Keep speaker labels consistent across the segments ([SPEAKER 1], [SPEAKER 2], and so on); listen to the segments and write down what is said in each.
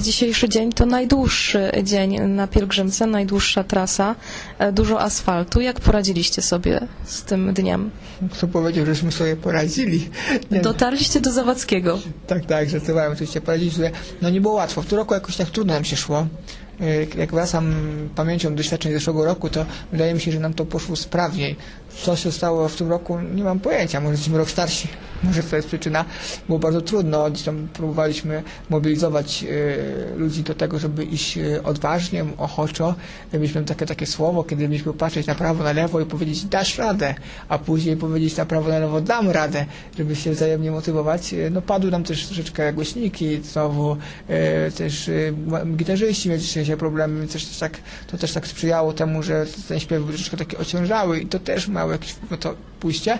[SPEAKER 1] Dzisiejszy dzień to najdłuższy dzień na pielgrzymce, najdłuższa trasa, e, dużo asfaltu. Jak poradziliście sobie z tym dniem?
[SPEAKER 2] Kto powiedział, żeśmy sobie poradzili? Nie,
[SPEAKER 1] Dotarliście do Zawadzkiego.
[SPEAKER 2] Tak, tak, żartowałem oczywiście. Poradziliśmy sobie. No nie było łatwo. W tym roku jakoś tak trudno nam się szło. Yy, Jak wracam pamięcią doświadczeń zeszłego roku, to wydaje mi się, że nam to poszło sprawniej. Co się stało w tym roku, nie mam pojęcia. Może jesteśmy rok starsi. Może to jest przyczyna. Było bardzo trudno. Gdzieś tam próbowaliśmy mobilizować yy, ludzi do tego, żeby iść yy, odważnie, ochoczo. Mieliśmy takie, takie słowo, kiedy mieliśmy patrzeć na prawo, na lewo i powiedzieć dasz radę, a później powiedzieć na prawo, na lewo dam radę, żeby się wzajemnie motywować. Yy, No padły nam też troszeczkę głośniki, znowu yy, też yy, gitarzyści mieli się problemy, też, też tak, to też tak sprzyjało temu, że ten śpiew był troszeczkę taki ociężały i to też jakieś no to pójście,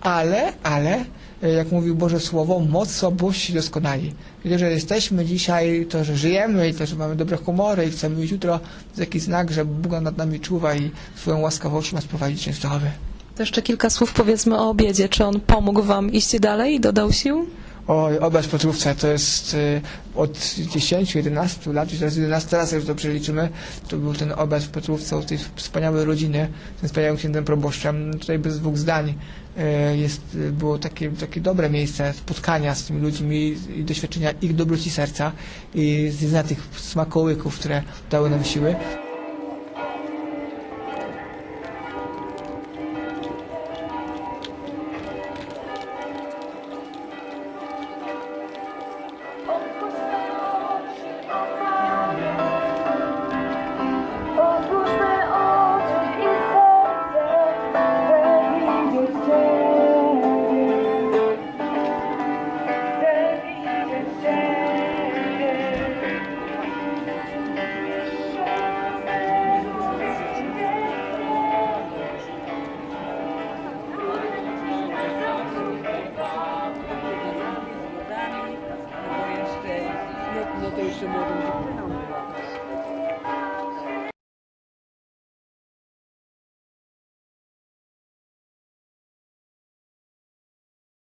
[SPEAKER 2] ale, ale e, jak mówił Boże Słowo, moc słabości doskonali. Widzę, że jesteśmy dzisiaj, to, że żyjemy i to, że mamy dobre humory i chcemy mieć jutro, to jakiś znak, że Bóg nad nami czuwa i swoją łaskawością nas prowadzi Częstochowy.
[SPEAKER 1] To jeszcze kilka słów powiedzmy o obiedzie. Czy on pomógł wam iść dalej i dodał sił?
[SPEAKER 2] Oj, obiad w Piotrówce to jest y, od 10-11 lat, teraz 11 raz, jak już to przeliczymy, to był ten Piotrówce od tej wspaniałej rodziny, z wspaniałym księdzem proboszczem. Tutaj bez dwóch zdań y, jest, y, było takie, takie dobre miejsce spotkania z tymi ludźmi i doświadczenia ich dobroci serca i z tych smakołyków, które dały nam siły.